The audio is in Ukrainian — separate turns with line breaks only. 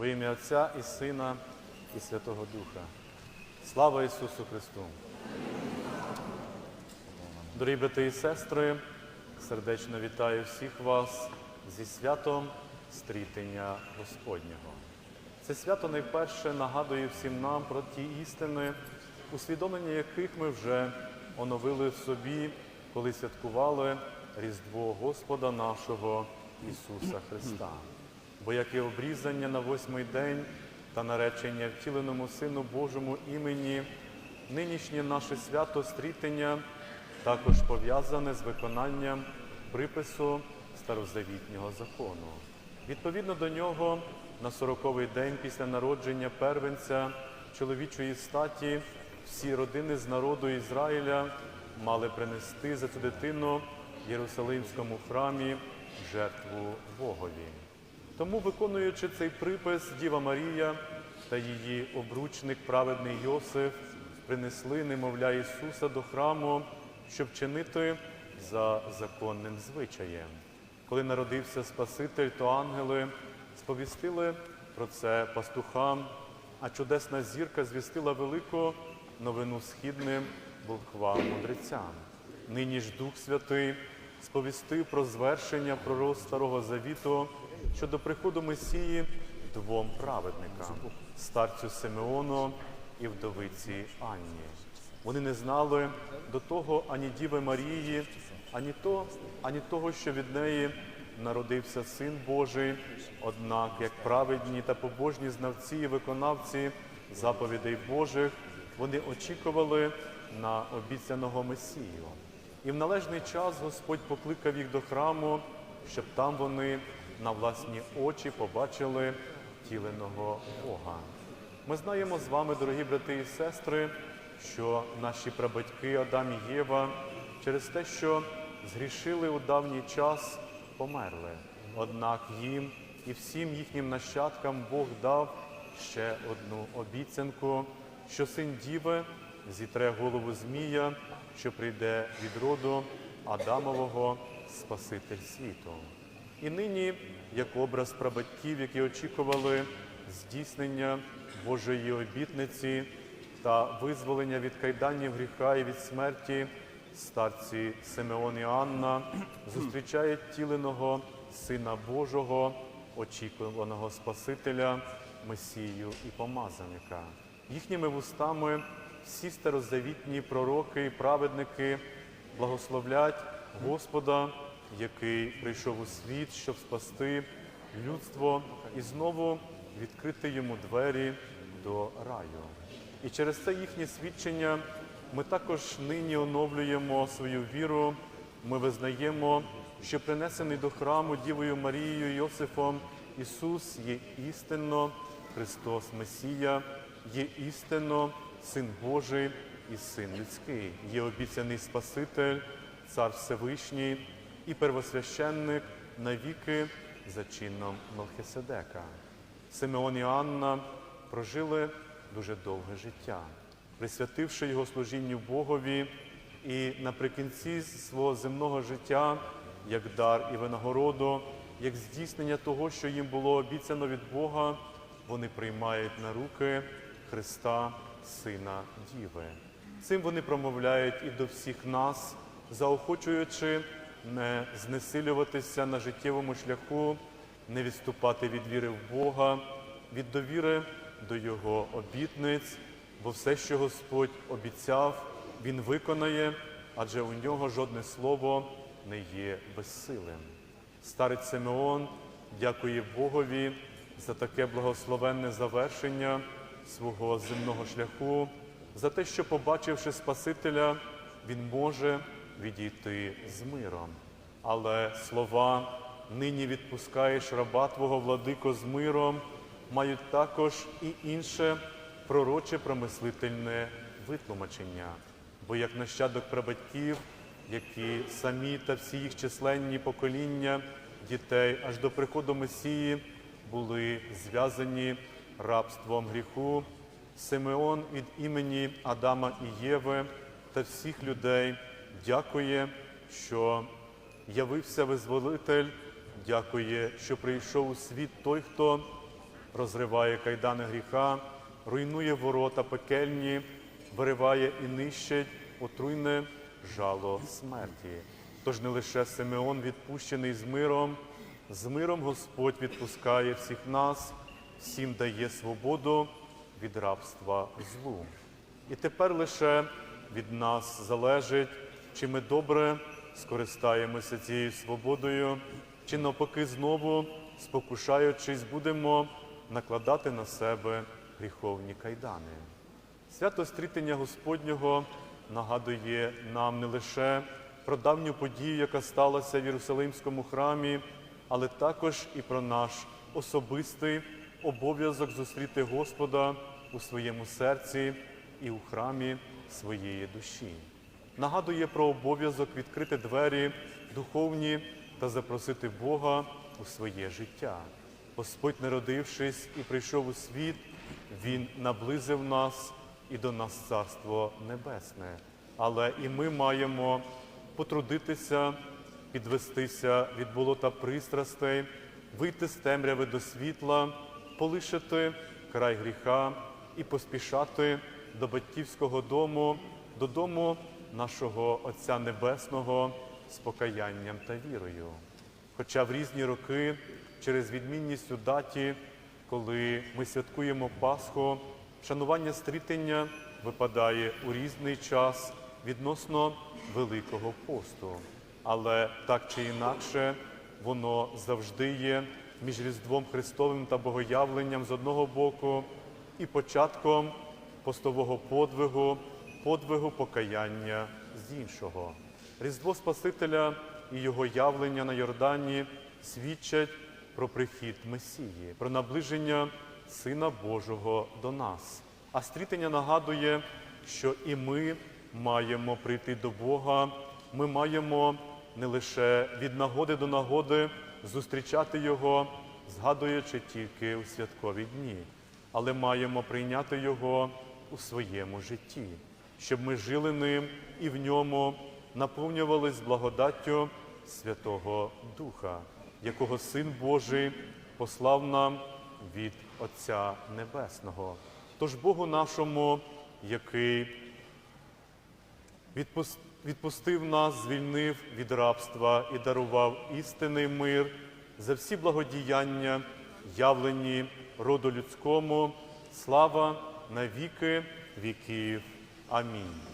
Во ім'я Отця і Сина, і Святого Духа. Слава Ісусу Христу! Дорогі брати і сестри, сердечно вітаю всіх вас зі святом стрітення Господнього. Це свято найперше нагадує всім нам про ті істини, усвідомлення яких ми вже оновили в собі, коли святкували Різдво Господа нашого Ісуса Христа. Бо як і обрізання на восьмий день та наречення втіленому Сину Божому імені, нинішнє наше свято стрітення також пов'язане з виконанням припису старозавітнього закону. Відповідно до нього, на сороковий день після народження первенця чоловічої статі всі родини з народу Ізраїля мали принести за цю дитину в Єрусалимському храмі жертву Богові. Тому, виконуючи цей припис, Діва Марія та її обручник, праведний Йосиф, принесли немовля Ісуса до храму, щоб чинити за законним звичаєм. Коли народився Спаситель, то ангели сповістили про це пастухам, а чудесна зірка звістила велику новину східним волхвам мудрецям. Нині ж Дух Святий сповістив про звершення пророк Старого Завіту щодо приходу Месії двом праведникам старцю Симеону і вдовиці Анні. Вони не знали до того ані Діви Марії, ані, то, ані того, що від неї народився Син Божий. Однак, як праведні та побожні знавці і виконавці заповідей Божих, вони очікували на обіцяного Месію. І в належний час Господь покликав їх до храму, щоб там вони на власні очі побачили втіленого Бога. Ми знаємо з вами, дорогі брати і сестри, що наші прабатьки Адам і Єва через те, що згрішили у давній час, померли. Однак їм і всім їхнім нащадкам Бог дав ще одну обіцянку, що син Діви зітре голову Змія, що прийде від роду Адамового Спаситель світу. І нині, як образ прабатьків, які очікували здійснення Божої обітниці та визволення від кайданів гріха і від смерті, старці Симеон і Анна зустрічають тіленого Сина Божого, очікуваного Спасителя, Месію і помазаника. Їхніми вустами всі старозавітні пророки і праведники благословлять Господа, який прийшов у світ, щоб спасти людство і знову відкрити йому двері до раю. І через це їхнє свідчення ми також нині оновлюємо свою віру. Ми визнаємо, що принесений до храму Дівою Марією Йосифом Ісус є істинно Христос Месія, є істинно Син Божий і Син людський, є обіцяний Спаситель, Цар Всевишній і первосвященник навіки за чином Мелхиседека. Симеон і Анна прожили дуже довге життя, присвятивши його служінню Богові, і наприкінці свого земного життя, як дар і винагороду, як здійснення того, що їм було обіцяно від Бога, вони приймають на руки Христа, Сина Діви. Цим вони промовляють і до всіх нас, заохочуючи не знесилюватися на життєвому шляху, не відступати від віри в Бога, від довіри до Його обітниць, бо все, що Господь обіцяв, Він виконає, адже у нього жодне слово не є безсилим. Старець Симеон дякує Богові за таке благословенне завершення свого земного шляху, за те, що, побачивши Спасителя, він може відійти з миром. Але слова нині відпускаєш раба Твого владико з миром, мають також і інше пророче промислительне витлумачення. Бо як нащадок прабатьків, які самі та всі їх численні покоління дітей аж до приходу Месії були зв'язані рабством гріху, Симеон від імені Адама і Єви та всіх людей дякує, що явився визволитель, дякує, що прийшов у світ той, хто розриває кайдани гріха, руйнує ворота пекельні, вириває і нищить отруйне жало смерті. Тож не лише Симеон відпущений з миром, з миром Господь відпускає всіх нас, всім дає свободу від рабства злу. І тепер лише від нас залежить, чи ми добре скористаємося цією свободою, чи навпаки знову, спокушаючись, будемо накладати на себе гріховні кайдани. Свято стрітення Господнього нагадує нам не лише про давню подію, яка сталася в Єрусалимському храмі, але також і про наш особистий обов'язок зустріти Господа у своєму серці і у храмі своєї душі. Нагадує про обов'язок відкрити двері духовні та запросити Бога у своє життя. Господь, народившись і прийшов у світ, Він наблизив нас і до нас Царство Небесне. Але і ми маємо потрудитися, підвестися від болота пристрастей, вийти з темряви до світла, полишити край гріха і поспішати до батьківського дому, додому нашого Отця Небесного з покаянням та вірою. Хоча в різні роки, через відмінність у даті, коли ми святкуємо Пасху, шанування стрітення випадає у різний час відносно Великого посту. Але так чи інакше, воно завжди є між Різдвом Христовим та Богоявленням з одного боку і початком постового подвигу, подвигу покаяння з іншого. Різдво Спасителя і його явлення на Йордані свідчать про прихід Месії, про наближення Сина Божого до нас. А стрітення нагадує, що і ми маємо прийти до Бога, ми маємо не лише від нагоди до нагоди зустрічати Його, згадуючи тільки у святкові дні, але маємо прийняти Його у своєму житті, щоб ми жили ним і в ньому наповнювались благодаттю Святого Духа, якого Син Божий послав нам від Отця Небесного. Тож Богу нашому, який відпустив нас, звільнив від рабства і дарував істинний мир за всі благодіяння, явлені роду людському, слава на віки віків. Amém.